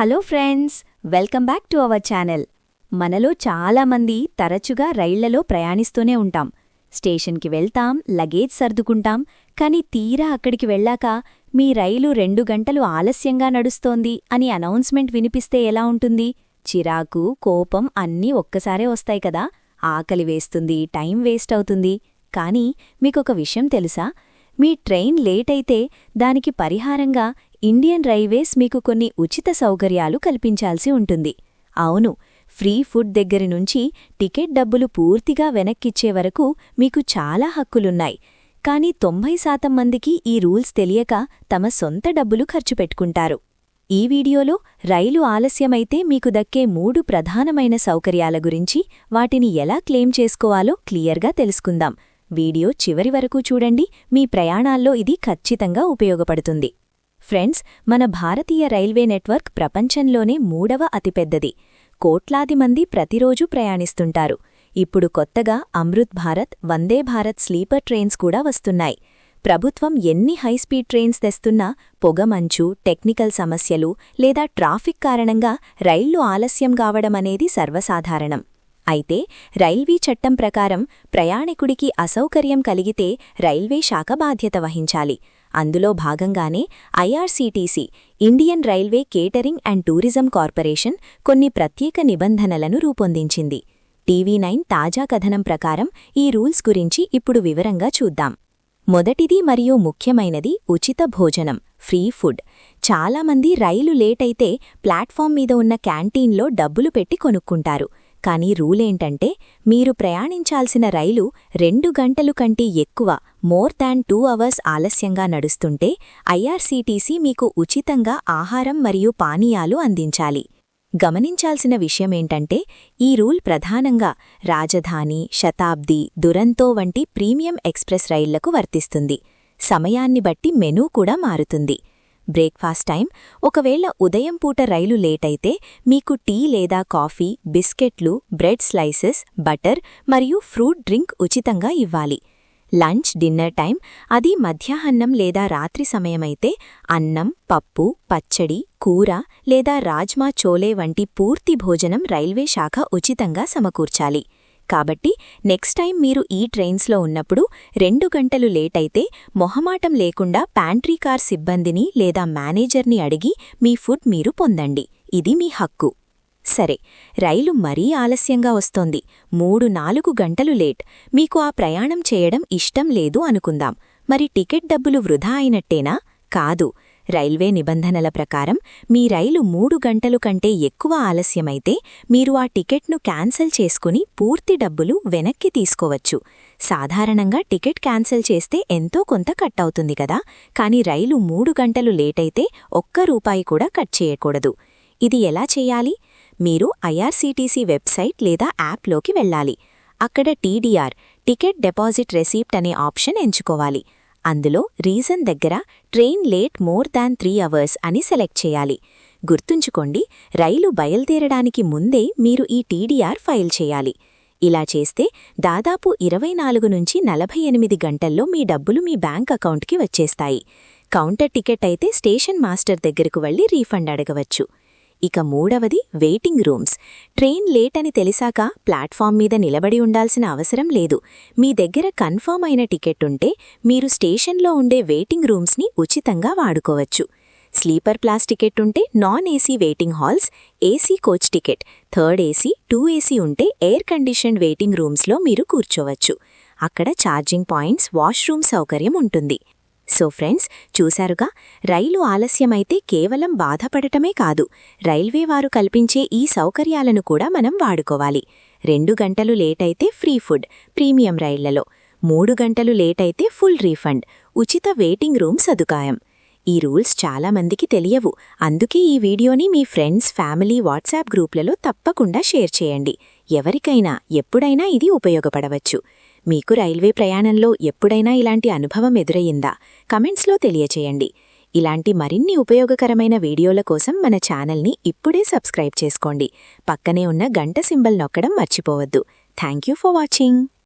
Hello friends welcome back to our channel. మనలో చాలామంది తరచుగా రైళ్ళలో ప్రయాణిస్తూనే ఉంటాం. స్టేషన్కి వెళ్తాం లగేజ్ సర్దుకుంటాం కానీ తీరా అక్కడికి వెళ్ళాక మీ రైలు రెండు గంటలు ఆలస్యంగా నడుస్తోంది అని అనౌన్స్మెంట్ వినిపిస్తే ఎలా ఉంటుంది? చిరాకు కోపం అన్నీ ఒక్కసారే వస్తాయి కదా. ఆకలి వేస్తుంది టైం వేస్ట్ అవుతుంది. కానీ మీకొక విషయం తెలుసా? మీ ట్రైన్ లేట్ అయితే దానికి పరిహారంగా ఇండియన్ రైల్వేస్ మీకు కొన్ని ఉచిత సౌకర్యాలు కల్పించాల్సి ఉంటుంది. అవును ఫ్రీ ఫుడ్ దగ్గరి నుంచి టికెట్ డబ్బులు పూర్తిగా వెనక్కిచ్చే వరకు మీకు చాలా హక్కులున్నాయి. కానీ తొంభై శాతం మందికి ఈ రూల్స్ తెలియక తమ సొంత డబ్బులు ఖర్చు పెట్టుకుంటారు. ఈ వీడియోలో రైలు ఆలస్యమైతే మీకు దక్కే మూడు ప్రధానమైన సౌకర్యాల గురించి వాటిని ఎలా క్లెయిమ్ చేసుకోవాలో క్లియర్గా తెలుసుకుందాం. వీడియో చివరి వరకు చూడండి. మీ ప్రయాణాల్లో ఇది ఖచ్చితంగా ఉపయోగపడుతుంది. ఫ్రెండ్స్ మన భారతీయ రైల్వే నెట్వర్క్ ప్రపంచంలోనే మూడవ అతిపెద్దది. కోట్లాది మంది ప్రతిరోజూ ప్రయాణిస్తుంటారు. ఇప్పుడు కొత్తగా అమృత్ భారత్ వందే భారత్ స్లీపర్ ట్రైన్స్ కూడా వస్తున్నాయి. ప్రభుత్వం ఎన్ని హైస్పీడ్ ట్రైన్స్ తెస్తున్నా పొగమంచు టెక్నికల్ సమస్యలు లేదా ట్రాఫిక్ కారణంగా రైళ్ళు ఆలస్యం కావడమనేది సర్వసాధారణం. అయితే రైల్వీ చట్టం ప్రకారం ప్రయాణికుడికి అసౌకర్యం కలిగితే రైల్వే శాఖ బాధ్యత వహించాలి. అందులో భాగంగానే IRCTC Indian railway catering and tourism corporation కొన్ని ప్రత్యేక నిబంధనలను రూపొందించింది. టీవీ నైన్ తాజా కథనం ప్రకారం ఈ రూల్స్ గురించి ఇప్పుడు వివరంగా చూద్దాం. మొదటిది మరియు ముఖ్యమైనది ఉచిత భోజనం ఫ్రీ ఫుడ్. చాలామంది రైలు లేటైతే ప్లాట్ఫామ్ మీద ఉన్న క్యాంటీన్లో డబ్బులు పెట్టి కొనుక్కుంటారు. కానీ రూలేంటంటే మీరు ప్రయాణించాల్సిన రైలు రెండు గంటలు కంటే ఎక్కువ మోర్ దాన్ టూ అవర్స్ ఆలస్యంగా నడుస్తుంటే ఐఆర్సీటీసీ మీకు ఉచితంగా ఆహారం మరియు పానీయాలు అందించాలి. గమనించాల్సిన విషయమేంటంటే ఈ రూల్ ప్రధానంగా రాజధాని శతాబ్ది దురంతో వంటి ప్రీమియం ఎక్స్ప్రెస్ రైళ్ళకు వర్తిస్తుంది. సమయాన్ని బట్టి మెనూ కూడా మారుతుంది. Breakfast time. ఒకవేళ ఉదయం పూట రైలు లేటైతే మీకు టీ లేదా కాఫీ బిస్కెట్లు బ్రెడ్ స్లైసెస్ బటర్ మరియు ఫ్రూట్ డ్రింక్ ఉచితంగా ఇవ్వాలి. లంచ్ డిన్నర్ టైం అది మధ్యాహ్నం లేదా రాత్రి సమయమైతే అన్నం పప్పు పచ్చడి కూర లేదా రాజ్మా చోలే వంటి పూర్తి భోజనం రైల్వే శాఖ ఉచితంగా సమకూర్చాలి. కాబట్టి నెక్స్ట్ టైం మీరు ఈ ట్రైన్స్లో ఉన్నప్పుడు రెండు గంటలు లేట్ అయితే మొహమాటం లేకుండా ప్యాంట్రీ కార్ సిబ్బందిని లేదా మేనేజర్ని అడిగి మీ ఫుడ్ మీరు పొందండి. ఇది మీ హక్కు. సరే రైలు మరీ ఆలస్యంగా వస్తోంది. మూడు నాలుగు గంటలు లేట్ మీకు ఆ ప్రయాణం చేయడం ఇష్టం లేదు అనుకుందాం. మరి టికెట్ డబ్బులు వృధా అయినట్టేనా? కాదు. రైల్వే నిబంధనల ప్రకారం మీ రైలు మూడు గంటలు కంటే ఎక్కువ ఆలస్యమైతే మీరు ఆ టికెట్ను క్యాన్సల్ చేసుకుని పూర్తి డబ్బులు వెనక్కి తీసుకోవచ్చు. సాధారణంగా టికెట్ క్యాన్సల్ చేస్తే ఎంతో కొంత కట్ అవుతుంది కదా కానీ రైలు మూడు గంటలు లేటైతే ఒక్క రూపాయి కూడా కట్ చేయకూడదు. ఇది ఎలా చేయాలి? మీరు ఐఆర్సీటీసీ వెబ్సైట్ లేదా యాప్లోకి వెళ్ళాలి. అక్కడ టీడీఆర్ టికెట్ డిపాజిట్ రెసీప్ట్ అనే ఆప్షన్ ఎంచుకోవాలి. అందులో రీజన్ దగ్గర train late more than three hours అని సెలెక్ట్ చేయాలి. గుర్తుంచుకోండి రైలు బయలుదేరడానికి ముందే మీరు ఈ టీడీఆర్ ఫైల్ చేయాలి. ఇలా చేస్తే దాదాపు ఇరవై నాలుగు నుంచి నలభై ఎనిమిది గంటల్లో మీ డబ్బులు మీ బ్యాంక్ అకౌంట్కి వచ్చేస్తాయి. కౌంటర్ టికెట్ అయితే స్టేషన్ మాస్టర్ దగ్గరకు వెళ్ళి రీఫండ్ అడగవచ్చు. ఇక మూడవది వెయిటింగ్ రూమ్స్. ట్రైన్ లేట్ అని తెలిసాక ప్లాట్ఫామ్ మీద నిలబడి ఉండాల్సిన అవసరం లేదు. మీ దగ్గర కన్ఫర్మ్ అయిన టికెట్ ఉంటే మీరు స్టేషన్లో ఉండే వెయిటింగ్ రూమ్స్ని ఉచితంగా వాడుకోవచ్చు. స్లీపర్ క్లాస్ టికెట్ ఉంటే non AC waiting halls AC coach ticket third AC two AC ఉంటే ఎయిర్ కండిషన్డ్ వెయిటింగ్ రూమ్స్లో మీరు కూర్చోవచ్చు. అక్కడ ఛార్జింగ్ పాయింట్స్ వాష్రూమ్ సౌకర్యం ఉంటుంది. సో ఫ్రెండ్స్ చూశారుగా? రైలు ఆలస్యమైతే కేవలం బాధపడటమే కాదు. రైల్వే వారు కల్పించే ఈ సౌకర్యాలను కూడా మనం వాడుకోవాలి. రెండు గంటలు లేటైతే ఫ్రీ ఫుడ్ ప్రీమియం రైళ్ళలో. మూడు గంటలు లేటైతే ఫుల్ రీఫండ్ ఉచిత వెయిటింగ్ రూమ్ సదుపాయం. ఈ రూల్స్ చాలా మందికి తెలియవు. అందుకే ఈ వీడియోని మీ ఫ్రెండ్స్ ఫ్యామిలీ వాట్సాప్ గ్రూప్లలో తప్పకుండా షేర్ చేయండి. ఎవరికైనా ఎప్పుడైనా ఇది ఉపయోగపడవచ్చు. మీకు రైల్వే ప్రయాణంలో ఎప్పుడైనా ఇలాంటి అనుభవం ఎదురయ్యిందా? కమెంట్స్లో తెలియచేయండి. ఇలాంటి మరిన్ని ఉపయోగకరమైన వీడియోల కోసం మన ఛానల్ని ఇప్పుడే సబ్స్క్రైబ్ చేసుకోండి. పక్కనే ఉన్న గంట సింబల్ నొక్కడం మర్చిపోవద్దు. Thank for watching.